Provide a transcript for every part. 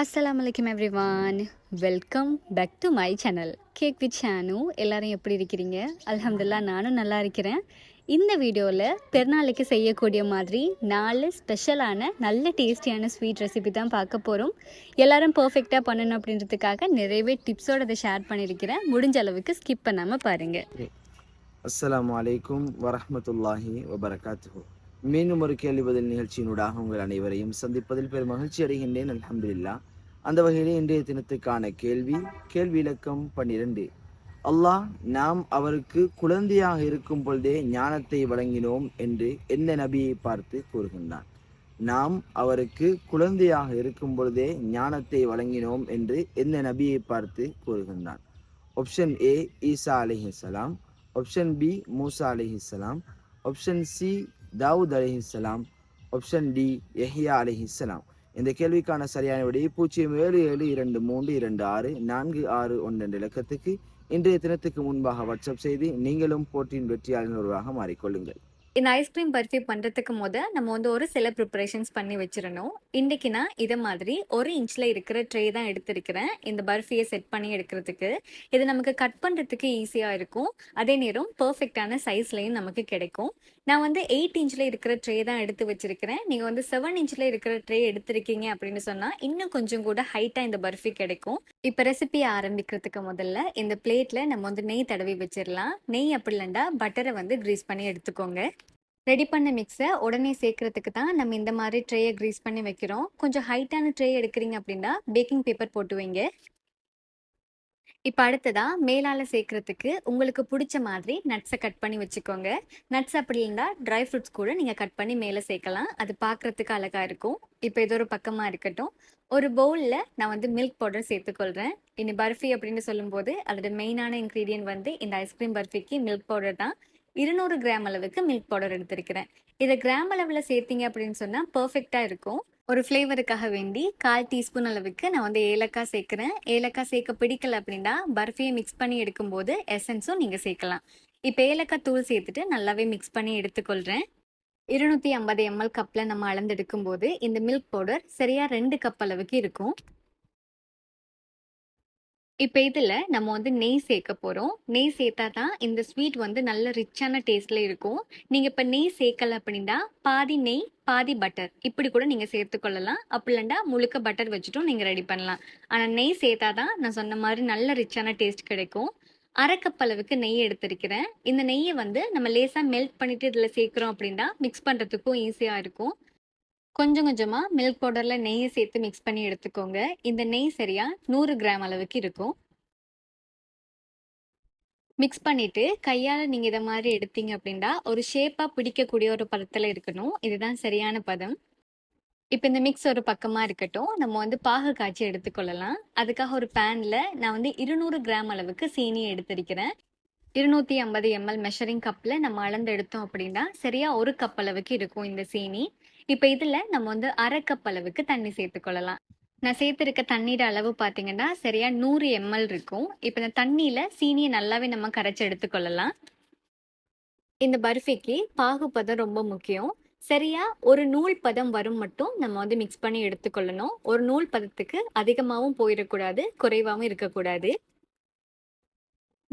அஸ்லாம் வலைக்கம் everyone welcome back to my channel cake with Shanu எல்லாரும் எப்படி இருக்கிறீங்க? அலமதுல்லா நானும் நல்லா இருக்கிறேன். இந்த வீடியோவில் பெருநாளைக்கு செய்யக்கூடிய மாதிரி நாலு ஸ்பெஷலான நல்ல டேஸ்டியான ஸ்வீட் ரெசிபி தான் பார்க்க போகிறோம் எல்லாரும் பர்ஃபெக்டாக பண்ணணும் அப்படின்றதுக்காக நிறையவே டிப்ஸோட அதை ஷேர் பண்ணியிருக்கிறேன். முடிஞ்ச அளவுக்கு ஸ்கிப் பண்ணாமல் பாருங்கள் அஸ்லாம் அலைக்கும் வரமத்துல்லாஹி வபரகாத்து மீண்டும் ஒரு கேள்வி பதில் நிகழ்ச்சியினூடாக உங்கள் அனைவரையும் சந்திப்பதில் பெரும் மகிழ்ச்சி அடைகின்றேன். அல்ஹம்துலில்லாஹ். அந்த வகையிலே இன்றைய தினத்துக்கான கேள்வி கேள்வி இலக்கம் பன்னிரண்டு. அல்லாஹ் நாம் அவருக்கு குழந்தையாக இருக்கும் பொழுதே ஞானத்தை வழங்கினோம் என்று எந்த நபியை பார்த்து கூறுகின்றான்? நாம் அவருக்கு குழந்தையாக இருக்கும் பொழுதே ஞானத்தை வழங்கினோம் என்று எந்த நபியை பார்த்து கூறுகின்றான்? ஆப்ஷன் ஏ ஈசா அலிஹிஸ்ஸலாம் ஆப்ஷன் பி மூசா அலிஹிஸ்ஸலாம் ஆப்ஷன் சி தாவூத் அலிஹிஸ்ஸலாம் ஆப்ஷன் டி யஹ்யா அலிஹிஸ்ஸலாம் இந்த கேள்விக்கான சரியான விடை பூஜ்ஜியம் ஏழு ஏழு இரண்டு மூன்று இரண்டு ஆறு நான்கு ஆறு ஒன்று என்ற இலக்கத்துக்கு இன்றைய தினத்துக்கு முன்பாக வாட்ஸ்அப் செய்து நீங்களும் போட்டியின் வெற்றியாளர் ஒருவராக மாறிக்கொள்ளுங்கள். இந்த ஐஸ்கிரீம் பர்ஃபி பண்ணுறதுக்கு முத நம்ம வந்து ஒரு சில ப்ரிப்பரேஷன்ஸ் பண்ணி வச்சிடணும். இன்றைக்கி நான் இதை மாதிரி ஒரு இன்ச்சில் இருக்கிற ட்ரே தான் எடுத்திருக்கிறேன். இந்த பர்ஃபியை செட் பண்ணி எடுக்கிறதுக்கு. இது நமக்கு கட் பண்ணுறதுக்கு ஈஸியாக இருக்கும். அதே நேரம் பர்ஃபெக்டான சைஸ்லையும் நமக்கு கிடைக்கும். நான் வந்து எயிட் இன்ச்சில் இருக்கிற ட்ரே தான் எடுத்து வச்சிருக்கிறேன். நீங்கள் வந்து செவன் இன்ச்சில் இருக்கிற ட்ரே எடுத்திருக்கீங்க அப்படின்னு சொன்னால் இன்னும் கொஞ்சம் கூட ஹைட்டாக இந்த பர்ஃபி கிடைக்கும். இப்போ ரெசிபியை ஆரம்பிக்கிறதுக்கு முதல்ல இந்த பிளேட்டில் நம்ம வந்து நெய் தடவி வச்சிடலாம் நெய் அப்படி இல்லைண்டா பட்டரை வந்து க்ரீஸ் பண்ணி எடுத்துக்கோங்க. ரெடி பண்ண மிக்ஸை உடனே சேர்க்கறதுக்கு தான் நம்ம இந்த மாதிரி ட்ரேயை க்ரீஸ் பண்ணி வைக்கிறோம். கொஞ்சம் ஹைட்டான ட்ரே எடுக்கிறீங்க அப்படின்னா பேக்கிங் பேப்பர் போட்டு வைங்க. இப்போ அடுத்ததா மேலால சேர்க்கறதுக்கு உங்களுக்கு பிடிச்ச மாதிரி நட்ஸை கட் பண்ணி வச்சுக்கோங்க. நட்ஸ் அப்படி இருந்தால் ட்ரை ஃப்ரூட்ஸ் கூட நீங்கள் கட் பண்ணி மேலே சேர்க்கலாம். அது பார்க்குறதுக்கு அழகாக இருக்கும். இப்போ இது ஒரு பக்கமாக இருக்கட்டும். ஒரு பவுலில் நான் வந்து மில்க் பவுடர் சேர்த்துக்கொள்கிறேன் இனி பர்ஃபி அப்படின்னு சொல்லும்போது அதோட மெயினான இன்க்ரீடியன்ட் வந்து இந்த ஐஸ்கிரீம் பர்ஃபிக்கு மில்க் பவுடர் தான். இருநூறு கிராம் அளவுக்கு மில்க் பவுடர் எடுத்திருக்கிறேன். இதை கிராம் அளவில் சேர்த்தீங்க அப்படின்னு சொன்னால் பர்ஃபெக்டாக இருக்கும். ஒரு ஃப்ளேவருக்காக வேண்டி கால் டீஸ்பூன் அளவுக்கு நான் வந்து ஏலக்காய் சேர்க்குறேன். ஏலக்காய் சேர்க்க பிடிக்கல அப்படின்னா பர்ஃபியை மிக்ஸ் பண்ணி எடுக்கும்போது எசன்ஸும் நீங்கள் சேர்க்கலாம். இப்போ ஏலக்காய் தூள் சேர்த்துட்டு நல்லாவே மிக்ஸ் பண்ணி எடுத்துக்கொள்கிறேன் இருநூற்றி ஐம்பது எம்எல் கப்பில் நம்ம அளந்தெடுக்கும் போது இந்த மில்க் பவுடர் சரியாக ரெண்டு கப் அளவுக்கு இருக்கும். இப்போ இதில் நம்ம வந்து நெய் சேர்க்க போகிறோம் நெய் சேர்த்தா தான் இந்த ஸ்வீட் வந்து நல்ல ரிச்சான டேஸ்ட்டில் இருக்கும். நீங்கள் இப்போ நெய் சேர்க்கலை அப்படின்னா பாதி நெய் பாதி பட்டர் இப்படி கூட நீங்கள் சேர்த்துக்கொள்ளலாம் அப்படிலண்டா முழுக்க பட்டர் வச்சுட்டும் நீங்கள் ரெடி பண்ணலாம். ஆனால் நெய் சேர்த்தா தான் நான் சொன்ன மாதிரி நல்ல ரிச்சான டேஸ்ட் கிடைக்கும். அரைக்கப்பளவுக்கு அளவுக்கு நெய் எடுத்திருக்கிறேன். இந்த நெய்யை வந்து நம்ம லேசாக மெல்ட் பண்ணிட்டு இதில் சேர்க்குறோம் அப்படின்னா மிக்ஸ் பண்ணுறதுக்கும் ஈஸியாக இருக்கும். கொஞ்சம் கொஞ்சமாக மில்க் பவுடரில் நெய்யை சேர்த்து மிக்ஸ் பண்ணி எடுத்துக்கோங்க. இந்த நெய் சரியா நூறு கிராம் அளவுக்கு இருக்கும். மிக்ஸ் பண்ணிட்டு கையால் நீங்கள் இதை மாதிரி எடுத்தீங்க அப்படின்னா ஒரு ஷேப்பாக பிடிக்கக்கூடிய ஒரு பதத்தில் இருக்கணும். இதுதான் சரியான பதம். இப்போ இந்த மிக்ஸ் ஒரு பக்கமாக இருக்கட்டும். நம்ம வந்து பாகு காய்ச்சி எடுத்துக்கொள்ளலாம். அதுக்காக ஒரு பேனில் நான் வந்து இருநூறு கிராம் அளவுக்கு சீனி எடுத்திருக்கிறேன். இருநூத்தி ஐம்பது எம்எல் மெஷரிங் கப்பில் நம்ம அளந்து எடுத்தோம் அப்படின்னா சரியா ஒரு கப் அளவுக்கு இருக்கும் இந்த சீனி. இப்போ இதில் நம்ம வந்து அரை கப் அளவுக்கு தண்ணி சேர்த்துக்கொள்ளலாம் நான் சேர்த்துருக்க தண்ணீர் அளவு பார்த்தீங்கன்னா சரியா நூறு எம்எல் இருக்கும். இப்போ இந்த தண்ணியில் சீனியை நல்லாவே நம்ம கரைச்சி எடுத்துக்கொள்ளலாம் இந்த பர்ஃபிக்கு பாகுபதம் ரொம்ப முக்கியம். சரியா ஒரு நூல் பதம் வரும் மட்டும் நம்ம வந்து மிக்ஸ் பண்ணி எடுத்துக்கொள்ளணும் ஒரு நூல் பதத்துக்கு அதிகமாகவும் போயிடக்கூடாது குறைவாகவும் இருக்கக்கூடாது.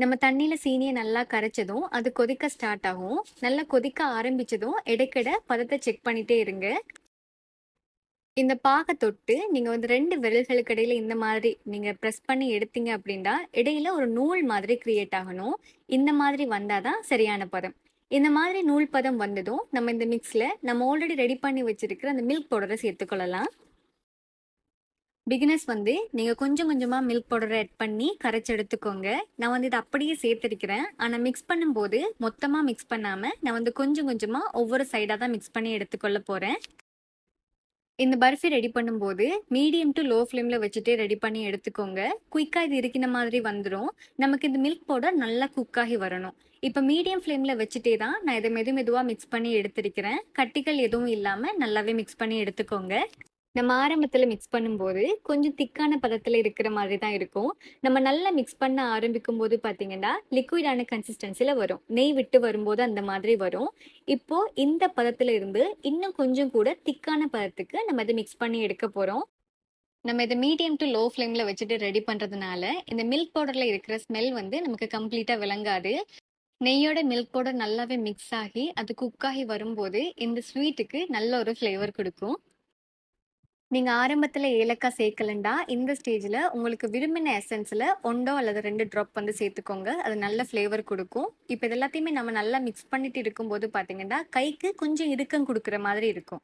நம்ம தண்ணியில் சீனியை நல்லா கரைச்சதும் அது கொதிக்க ஸ்டார்ட் ஆகும். நல்லா கொதிக்க ஆரம்பிச்சதும் இடைக்கிட பதத்தை செக் பண்ணிட்டே இருங்க. இந்த பாகை தொட்டு நீங்கள் வந்து ரெண்டு விரல்களுக்கு இடையில இந்த மாதிரி நீங்கள் ப்ரெஸ் பண்ணி எடுத்தீங்க அப்படின்னா இடையில ஒரு நூல் மாதிரி கிரியேட் ஆகணும். இந்த மாதிரி வந்தால் தான் சரியான பதம். இந்த மாதிரி நூல் பதம் வந்ததும் நம்ம இந்த மிக்ஸில் நம்ம ஆல்ரெடி ரெடி பண்ணி வச்சிருக்கிற அந்த மில்க் பவுடரை சேர்த்துக்கொள்ளலாம். பிகினர்ஸ் வந்து நீங்கள் கொஞ்சம் கொஞ்சமாக மில்க் பவுடரை ஆட் பண்ணி கரைச்சி எடுத்துக்கோங்க. நான் வந்து இதை அப்படியே சேர்த்துருக்கிறேன். ஆனால் மிக்ஸ் பண்ணும்போது மொத்தமாக மிக்ஸ் பண்ணாமல் நான் வந்து கொஞ்சம் கொஞ்சமாக ஒவ்வொரு சைடாக தான் மிக்ஸ் பண்ணி எடுத்துக்கொள்ள போகிறேன் இந்த பர்ஃபி ரெடி பண்ணும்போது மீடியம் டு லோ ஃப்ளேமில் வச்சுட்டே ரெடி பண்ணி எடுத்துக்கோங்க. குயிக்காக இது இருக்கிற மாதிரி வந்துடும் நமக்கு இந்த மில்க் பவுடர் நல்லா குக்காகி வரணும். இப்போ மீடியம் ஃப்ளேமில் வச்சுட்டே தான் நான் இதை மெது மெதுவாக மிக்ஸ் பண்ணி எடுத்திருக்கிறேன். கட்டிகள் எதுவும் இல்லாமல் நல்லாவே மிக்ஸ் பண்ணி எடுத்துக்கோங்க. நம்ம ஆரம்பத்தில் மிக்ஸ் பண்ணும்போது கொஞ்சம் திக்கான பதத்தில் இருக்கிற மாதிரி தான் இருக்கும். நம்ம நல்லா மிக்ஸ் பண்ண ஆரம்பிக்கும் போது பாத்தீங்கன்னா லிக்விடான கன்சிஸ்டன்சியில் வரும். நெய் விட்டு வரும்போது அந்த மாதிரி வரும். இப்போ இந்த பதத்தில் இருந்து இன்னும் கொஞ்சம் கூட திக்கான பதத்துக்கு நம்ம அதை மிக்ஸ் பண்ணி எடுக்க போகிறோம் நம்ம இதை மீடியம் டு லோ ஃப்ளேமில் வச்சுட்டு ரெடி பண்ணுறதுனால இந்த மில்க் பவுடரில் இருக்கிற ஸ்மெல் வந்து நமக்கு கம்ப்ளீட்டாக விளங்காது. நெய்யோட மில்க் பவுடர் நல்லாவே மிக்ஸ் ஆகி அது குக் ஆகி வரும்போது இந்த ஸ்வீட்டுக்கு நல்ல ஒரு ஃப்ளேவர் கொடுக்கும். நீங்கள் ஆரம்பத்தில் ஏலக்காய் சேர்க்கலண்டா இந்த ஸ்டேஜில் உங்களுக்கு விரும்பின எசன்ஸில் ஒன்றோ அல்லது ரெண்டு ட்ராப் வந்து சேர்த்துக்கோங்க. அது நல்ல ஃப்ளேவர் கொடுக்கும். இப்போ இது எல்லாத்தையுமே நம்ம நல்லா மிக்ஸ் பண்ணிட்டு இருக்கும்போது பார்த்தீங்கன்னா கைக்கு கொஞ்சம் இறுக்கம் கொடுக்குற மாதிரி இருக்கும்.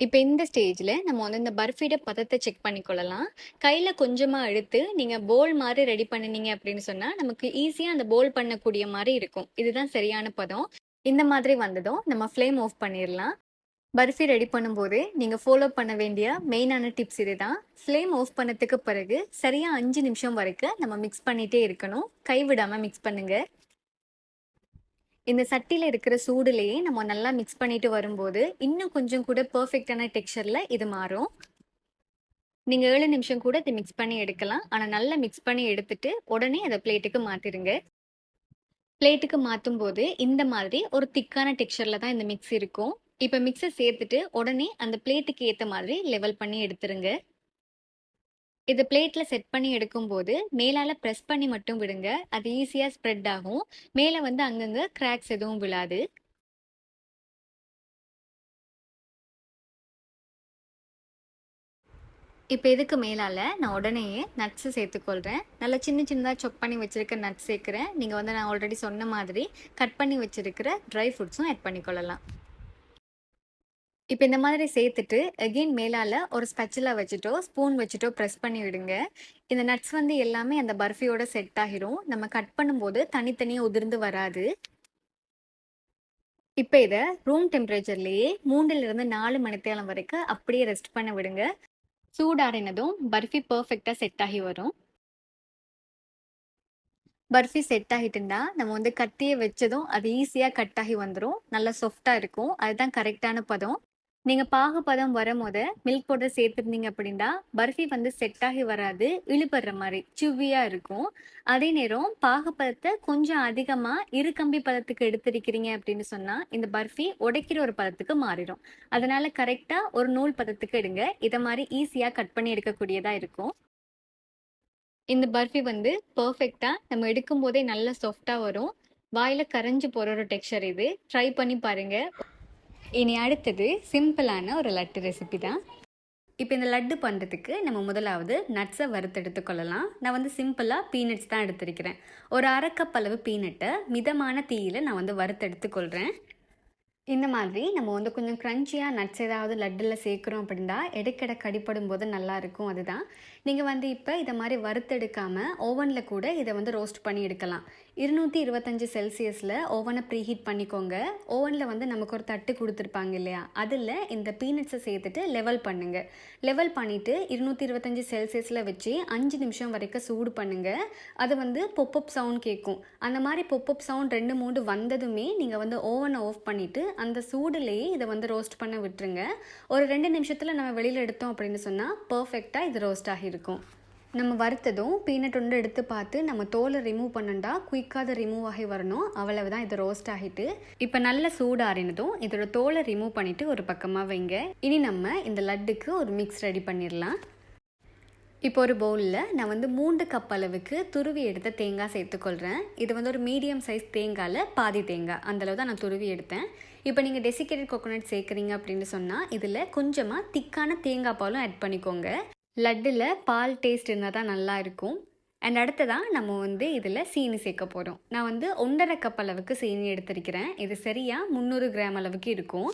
இப்போ இந்த ஸ்டேஜில் நம்ம வந்து இந்த பர்ஃபியோட பதத்தை செக் பண்ணிக்கொள்ளலாம். கையில் கொஞ்சமாக எடுத்து நீங்கள் போல் மாதிரி ரெடி பண்ணினீங்க அப்படின்னு சொன்னால் நமக்கு ஈஸியாக அந்த போல் பண்ணக்கூடிய மாதிரி இருக்கும். இதுதான் சரியான பதம். இந்த மாதிரி வந்ததும் நம்ம ஃப்ளேம் ஆஃப் பண்ணிடலாம் பர்ஃபி ரெடி பண்ணும்போது நீங்கள் ஃபாலோ பண்ண வேண்டிய மெயினான டிப்ஸ் இது தான் ஃப்ளேம் ஆஃப் பண்ணதுக்கு பிறகு சரியாக அஞ்சு நிமிஷம் வரைக்கும் நம்ம மிக்ஸ் பண்ணிகிட்டே இருக்கணும். கைவிடாமல் மிக்ஸ் பண்ணுங்கள் இந்த சட்டியில் இருக்கிற சூடுலேயே நம்ம நல்லா மிக்ஸ் பண்ணிட்டு வரும்போது இன்னும் கொஞ்சம் கூட பர்ஃபெக்டான டெக்ஸ்சரில் இது மாறும். நீங்கள் ஏழு நிமிஷம் கூட இதை மிக்ஸ் பண்ணி எடுக்கலாம். ஆனால் நல்லா மிக்ஸ் பண்ணி எடுத்துட்டு உடனே அதை பிளேட்டுக்கு மாற்றிடுங்க பிளேட்டுக்கு மாற்றும் போது இந்த மாதிரி ஒரு திக்கான டெக்ஸ்சரில் தான் இந்த மிக்ஸ் இருக்கும். இப்போ மிக்ஸை சேர்த்துட்டு உடனே அந்த பிளேட்டுக்கு ஏற்ற மாதிரி லெவல் பண்ணி எடுத்துருங்க. இது பிளேட்டில் செட் பண்ணி எடுக்கும்போது மேலால் ப்ரெஸ் பண்ணி மட்டும் விடுங்க. அது ஈஸியாக ஸ்ப்ரெட் ஆகும். மேலே வந்து அங்கங்கே கிராக்ஸ் எதுவும் விழாது. இப்போ இதுக்கு மேலால் நான் உடனேயே நட்ஸு சேர்த்துக்கொள்கிறேன் நல்லா சின்ன சின்னதாக சொப் பண்ணி வச்சுருக்க நட்ஸ் சேர்க்குறேன். நீங்கள் வந்து நான் ஆல்ரெடி சொன்ன மாதிரி கட் பண்ணி வச்சுருக்கிற ட்ரை ஃப்ரூட்ஸும் ஆட் பண்ணிக்கொள்ளலாம். இப்போ இந்த மாதிரி சேர்த்துட்டு அகெயின் மேலால் ஒரு ஸ்பெச்சலாக வச்சுட்டோ ஸ்பூன் வச்சுட்டோ ப்ரெஸ் பண்ணி விடுங்க. இந்த நட்ஸ் வந்து எல்லாமே அந்த பர்ஃபியோட செட் ஆகிரும். நம்ம கட் பண்ணும்போது தனித்தனியாக உதிர்ந்து வராது. இப்போ இதை ரூம் டெம்பரேச்சர்லேயே மூன்றிலிருந்து நாலு மணித்தேலம் வரைக்கும் அப்படியே ரெஸ்ட் பண்ண விடுங்க. சூடாறினதும் பர்ஃபி பர்ஃபெக்டாக செட் ஆகி வரும். பர்ஃபி செட் ஆகிட்டுண்டா நம்ம வந்து கத்தியை வச்சதும் அது ஈஸியாக கட் ஆகி வந்துடும் நல்லா சாஃப்டாக இருக்கும். அதுதான் கரெக்டான பதம். நீங்கள் பாகுபதம் வரும்போது மில்க் பவுடர் சேர்த்துருந்தீங்க அப்படின்னா பர்ஃபி வந்து செட் ஆகி வராது இழுபடுற மாதிரி சுவியாக இருக்கும். அதே நேரம் பாகுபதத்தை கொஞ்சம் அதிகமாக இரு கம்பி பதத்துக்கு எடுத்திருக்கிறீங்க அப்படின்னு சொன்னால் இந்த பர்ஃபி உடைக்கிற ஒரு பதத்துக்கு மாறிடும். அதனால கரெக்டாக ஒரு நூல் பதத்துக்கு எடுங்க. இதை மாதிரி ஈஸியாக கட் பண்ணி எடுக்கக்கூடியதாக இருக்கும். இந்த பர்ஃபி வந்து பர்ஃபெக்டாக நம்ம எடுக்கும் போதே நல்ல சாஃப்டாக வரும். வாயில் கரைஞ்சு போகிற ஒரு டெக்ஸ்டர் இது. ட்ரை பண்ணி பாருங்கள் இனி அடுத்தது சிம்பிளான ஒரு லட்டு ரெசிபி தான். இப்போ இந்த லட்டு பண்ணுறதுக்கு நம்ம முதலாவது நட்ஸை வறுத்தெடுத்து கொள்ளலாம். நான் வந்து சிம்பிளாக பீனட்ஸ் தான் எடுத்திருக்கிறேன். ஒரு அரைக்கப் அளவு பீனட்டை மிதமான தீயில் நான் வந்து வறுத்தெடுத்து கொள்கிறேன் இந்த மாதிரி நம்ம வந்து கொஞ்சம் க்ரன்ச்சியாக நட்ஸ் ஏதாவது லட்டில் சேர்க்குறோம் அப்படின்னா இடைக்கிட கடிப்படும் போது நல்லாயிருக்கும் அதுதான் நீங்கள் வந்து இப்போ இதை மாதிரி வறுத்தெடுக்காமல் ஓவனில் கூட இதை வந்து ரோஸ்ட் பண்ணி எடுக்கலாம். இருநூற்றி இருபத்தஞ்சி செல்சியஸில் ஓவனை ப்ரீஹீட் பண்ணிக்கோங்க. ஓவனில் வந்து நமக்கு ஒரு தட்டு கொடுத்துருப்பாங்க இல்லையா? அதில் இந்த பீனட்ஸை சேர்த்துட்டு லெவல் பண்ணுங்கள் லெவல் பண்ணிவிட்டு இருநூற்றி இருபத்தஞ்சி செல்சியஸில் வச்சு அஞ்சு நிமிஷம் வரைக்கும் சூடு பண்ணுங்கள் அது வந்து பொப்பப் சவுண்ட் கேட்கும் அந்த மாதிரி பொப்பப் சவுண்ட் ரெண்டு மூணு வந்ததுமே நீங்கள் வந்து ஓவனை ஆஃப் பண்ணிவிட்டு அந்த சூடுலேயே இதை வந்து ரோஸ்ட் பண்ண விட்டுருங்க. ஒரு ரெண்டு நிமிஷத்தில் நம்ம வெளியில் எடுத்தோம் அப்படின்னு சொன்னால் பர்ஃபெக்டாக இது ரோஸ்ட் ஆகிடும் இருக்கும். நம்ம வறுத்ததும் பீனட் ஒன்று எடுத்து பார்த்து நம்ம தோலை ரிமூவ் பண்ணண்டா குயிக்காக அதை ரிமூவ் ஆகி வரணும். அவ்வளவு தான் இது ரோஸ்ட் ஆகிட்டு. இப்போ நல்ல சூடாறினதும் இதோட தோலை ரிமூவ் பண்ணிவிட்டு ஒரு பக்கமாக வைங்க. இனி நம்ம இந்த லட்டுக்கு ஒரு மிக்ஸ் ரெடி பண்ணிடலாம். இப்போ ஒரு பவுலில் நான் வந்து மூன்று கப் அளவுக்கு துருவி எடுத்த தேங்காய் சேர்த்துக்கொள்கிறேன் இது வந்து ஒரு மீடியம் சைஸ் தேங்காயில் பாதி தேங்காய். அந்தளவு தான் நான் துருவி எடுத்தேன். இப்போ நீங்கள் டெசிகேட்டட் கோகோனட் சேர்க்குறீங்க அப்படின்னு சொன்னால் இதில் கொஞ்சமாக திக்கான தேங்காய் பாலும் ஆட் பண்ணிக்கோங்க. லட்டில் பால் டேஸ்ட் இருந்தால் தான் நல்லா இருக்கும். அண்ட் அடுத்ததாக நம்ம வந்து இதில் சீனி சேர்க்க போகிறோம் நான் வந்து ஒன்றரை கப் அளவுக்கு சீனி எடுத்திருக்கிறேன். இது சரியாக முந்நூறு கிராம் அளவுக்கு இருக்கும்.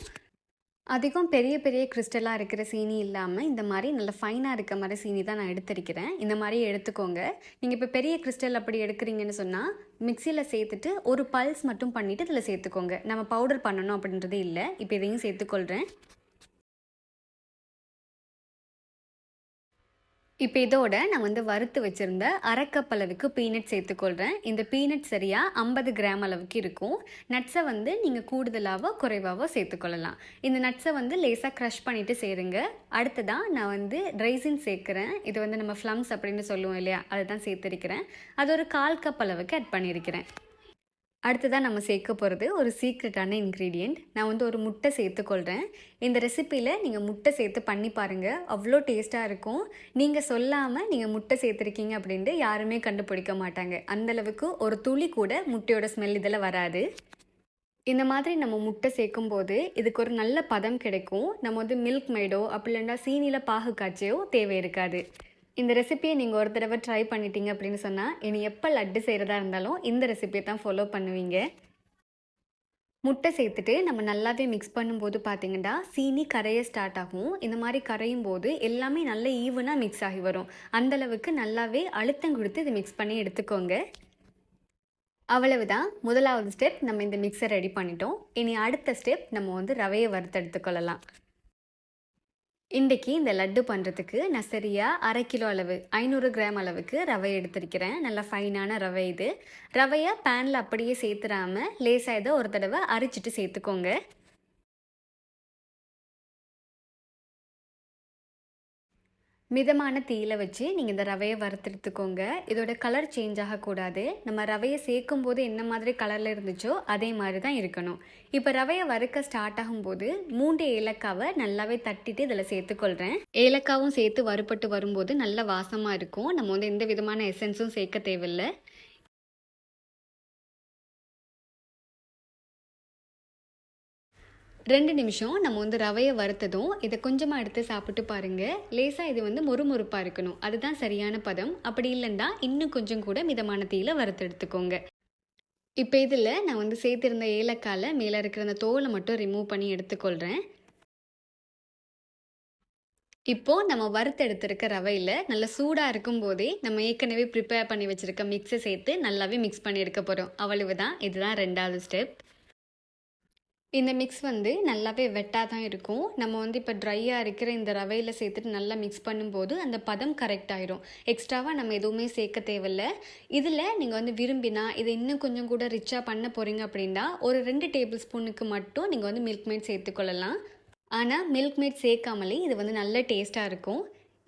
அதிகம் பெரிய பெரிய கிறிஸ்டலாக இருக்கிற சீனி இல்லாமல் இந்த மாதிரி நல்ல ஃபைனாக இருக்க மாதிரி சீனி தான் நான் எடுத்திருக்கிறேன். இந்த மாதிரி எடுத்துக்கோங்க. நீங்கள் இப்போ பெரிய கிறிஸ்டல் அப்படி எடுக்கிறீங்கன்னு சொன்னால் மிக்சியில் சேர்த்துட்டு ஒரு பல்ஸ் மட்டும் பண்ணிவிட்டு இதில் சேர்த்துக்கோங்க. நம்ம பவுடர் பண்ணணும் அப்படின்றது இல்லை. இப்போ இதையும் சேர்த்துக்கொள்கிறேன் இப்போ இதோட நான் வந்து வறுத்து வச்சுருந்த அரை அளவுக்கு பீனட் சேர்த்துக்கொள்கிறேன் இந்த பீனட் சரியாக ஐம்பது கிராம் அளவுக்கு இருக்கும். நட்ஸை வந்து நீங்கள் கூடுதலாகவோ குறைவாகவோ சேர்த்துக்கொள்ளலாம். இந்த நட்ஸை வந்து லேசாக க்ரஷ் பண்ணிவிட்டு சேருங்க. அடுத்ததாக நான் வந்து ரைசின் சேர்க்குறேன். இது வந்து நம்ம ஃப்ளம்ஸ் அப்படின்னு சொல்லுவோம் இல்லையா? அதை தான் சேர்த்துருக்கிறேன் அது ஒரு கால் கப் அளவுக்கு ஆட் பண்ணியிருக்கிறேன். அடுத்ததாக நம்ம சேர்க்க போகிறது ஒரு சீக்ரெட்டான இன்க்ரீடியண்ட் நான் வந்து ஒரு முட்டை சேர்த்துக்கொள்கிறேன் இந்த ரெசிப்பியில் நீங்கள் முட்டை சேர்த்து பண்ணி பாருங்கள் அவ்வளோ டேஸ்ட்டாக இருக்கும். நீங்கள் சொல்லாமல் நீங்கள் முட்டை சேர்த்துருக்கீங்க அப்படின்ட்டு யாருமே கண்டுபிடிக்க மாட்டாங்க. அந்தளவுக்கு ஒரு துளி கூட முட்டையோட ஸ்மெல் இதில் வராது. இந்த மாதிரி நம்ம முட்டை சேர்க்கும் போது இதுக்கு ஒரு நல்ல பதம் கிடைக்கும். நம்ம வந்து மில்க் மேடோ அப்படி இல்லைன்னா சீனியில் பாகு காய்ச்சியோ தேவை இருக்காது. இந்த ரெசிபியை நீங்கள் ஒரு தடவை ட்ரை பண்ணிட்டீங்க அப்படின்னு சொன்னால் இனி எப்போ லட்டு செய்கிறதா இருந்தாலும் இந்த ரெசிபியை தான் ஃபாலோ பண்ணுவீங்க. முட்டை சேர்த்துட்டு நம்ம நல்லாவே மிக்ஸ் பண்ணும்போது பார்த்தீங்கன்னா சீனி கரைய ஸ்டார்ட் ஆகும். இந்த மாதிரி கரையும் போது எல்லாமே நல்ல ஈவனாக மிக்ஸ் ஆகி வரும். அந்தளவுக்கு நல்லாவே அழுத்தம் கொடுத்து இதை மிக்ஸ் பண்ணி எடுத்துக்கோங்க. அவ்வளவுதான். முதலாவது ஸ்டெப் நம்ம இந்த மிக்சர் ரெடி பண்ணிட்டோம். இனி அடுத்த ஸ்டெப் நம்ம வந்து ரவையை வறுத்தெடுத்துக்கொள்ளலாம் இன்றைக்கி இந்த லட்டு பண்ணுறதுக்கு நான் சரியாக அரை கிலோ அளவு ஐநூறு கிராம் அளவுக்கு ரவை எடுத்திருக்கிறேன். நல்லா ஃபைனான ரவை இது. ரவையை பேனில் அப்படியே சேர்த்துடாமல் லேசாக இதை ஒரு தடவை அரிச்சிட்டு சேர்த்துக்கோங்க. மிதமான தீயில வச்சு நீங்கள் இந்த ரவையை வறுத்தெடுத்துக்கோங்க. இதோட கலர் சேஞ்ச் ஆகக்கூடாது. நம்ம ரவையை சேர்க்கும் போது என்ன மாதிரி கலரில் இருந்துச்சோ அதே மாதிரி தான் இருக்கணும். இப்போ ரவையை வறுக்க ஸ்டார்ட் ஆகும்போது மூன்று ஏலக்காவை நல்லாவே தட்டிட்டு இதில் சேர்த்துக்கொள்கிறேன் ஏலக்காவும் சேர்த்து வறுபட்டு வரும்போது நல்ல வாசமாக இருக்கும். நம்ம வந்து எந்த விதமான எசன்ஸும் சேர்க்க தேவையில்லை. ரெண்டு நிமிஷம் நம்ம வந்து ரவையை வறுத்ததும் இதை கொஞ்சமாக எடுத்து சாப்பிட்டு பாருங்கள் லேசாக இது வந்து மொறுமொறுப்பாக இருக்கணும். அதுதான் சரியான பதம். அப்படி இல்லைன்னா இன்னும் கொஞ்சம் கூட மிதமான தீயில வறுத்து எடுத்துக்கோங்க. இப்போ இதில் நான் வந்து சேர்த்திருந்த ஏலக்காயில் மேலே இருக்கிற அந்த தோலை மட்டும் ரிமூவ் பண்ணி எடுத்துக்கொள்கிறேன் இப்போ நம்ம வறுத்தெடுத்திருக்க ரவையில் நல்லா சூடாக இருக்கும் போதே நம்ம ஏற்கனவே ப்ரிப்பேர் பண்ணி வச்சுருக்க மிக்ஸை சேர்த்து நல்லாவே மிக்ஸ் பண்ணி எடுக்க போகிறோம் அவ்வளவு தான் இதுதான் ரெண்டாவது ஸ்டெப் இந்த மிக்ஸ் வந்து நல்லாவே வெட்டாக தான் இருக்கும். நம்ம வந்து இப்போ ட்ரையாக இருக்கிற இந்த ரவையில் சேர்த்துட்டு நல்லா மிக்ஸ் பண்ணும்போது அந்த பதம் கரெக்ட் ஆயிரும். எக்ஸ்ட்ராவாக நம்ம எதுவுமே சேர்க்க தேவையில்ல. இதில் நீங்கள் வந்து விரும்பினா இதை இன்னும் கொஞ்சம் கூட ரிச்சாக பண்ண போகிறீங்க அப்படின்னா ஒரு ரெண்டு டேபிள் ஸ்பூனுக்கு மட்டும் நீங்கள் வந்து மில்க் மேட் சேர்த்துக்கொள்ளலாம் ஆனால் மில்க் மேட் சேர்க்காமலே இது வந்து நல்ல டேஸ்ட்டாக இருக்கும்.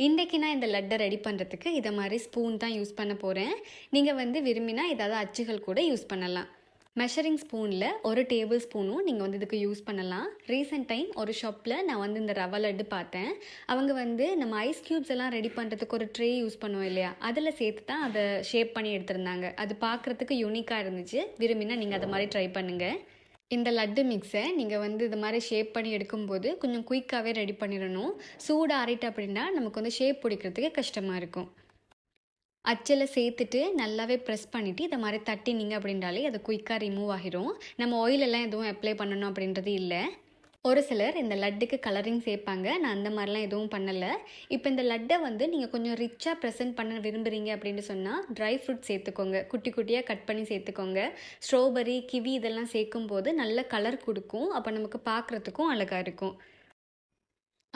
இன்றைக்கி நான் இந்த லட்டை ரெடி பண்ணுறதுக்கு இதை மாதிரி ஸ்பூன் தான் யூஸ் பண்ண போகிறேன் நீங்கள் வந்து விரும்பினா ஏதாவது அச்சுகள் கூட யூஸ் பண்ணலாம். மெஷரிங் ஸ்பூனில் ஒரு டேபிள் ஸ்பூனும் நீங்கள் வந்து இதுக்கு யூஸ் பண்ணலாம். ரீசெண்ட் டைம் ஒரு ஷாப்பில் நான் வந்து இந்த ரவை லட்டு பார்த்தேன். அவங்க வந்து நம்ம ஐஸ் க்யூப்ஸ் எல்லாம் ரெடி பண்ணுறதுக்கு ஒரு ட்ரே யூஸ் பண்ணுவோம் இல்லையா? அதில் சேர்த்து தான் அதை ஷேப் பண்ணி எடுத்திருந்தாங்க. அது பார்க்குறதுக்கு யூனிக்காக இருந்துச்சு. விரும்பினா நீங்கள் அதை மாதிரி ட்ரை பண்ணுங்கள் இந்த லட்டு மிக்ஸை நீங்கள் வந்து இது மாதிரி ஷேப் பண்ணி எடுக்கும்போது கொஞ்சம் குயிக்காகவே ரெடி பண்ணிடணும். சூடு ஆறிட்டு அப்படின்னா நமக்கு வந்து ஷேப் பிடிக்கிறதுக்கு கஷ்டமாக இருக்கும். அச்சில் சேர்த்துட்டு நல்லாவே ப்ரெஸ் பண்ணிவிட்டு இதை மாதிரி தட்டினீங்க அப்படின்றாலே அது குயிக்காக ரிமூவ் ஆகிரும். நம்ம ஆயிலெல்லாம் எதுவும் அப்ளை பண்ணணும் அப்படின்றது இல்லை. ஒரு சிலர் இந்த லட்டுக்கு கலரிங் சேர்ப்பாங்க. நான் அந்த மாதிரிலாம் எதுவும் பண்ணலை. இப்போ இந்த லட்டை வந்து நீங்கள் கொஞ்சம் ரிச்சாக ப்ரெசென்ட் பண்ண விரும்புகிறீங்க அப்படின்னு சொன்னால் ட்ரை ஃப்ரூட் சேர்த்துக்கோங்க. குட்டி குட்டியாக கட் பண்ணி சேர்த்துக்கோங்க. ஸ்ட்ராபெரி கிவி இதெல்லாம் சேர்க்கும் போது நல்ல கலர் கொடுக்கும். அப்போ நமக்கு பார்க்குறதுக்கும் அழகாக இருக்கும்.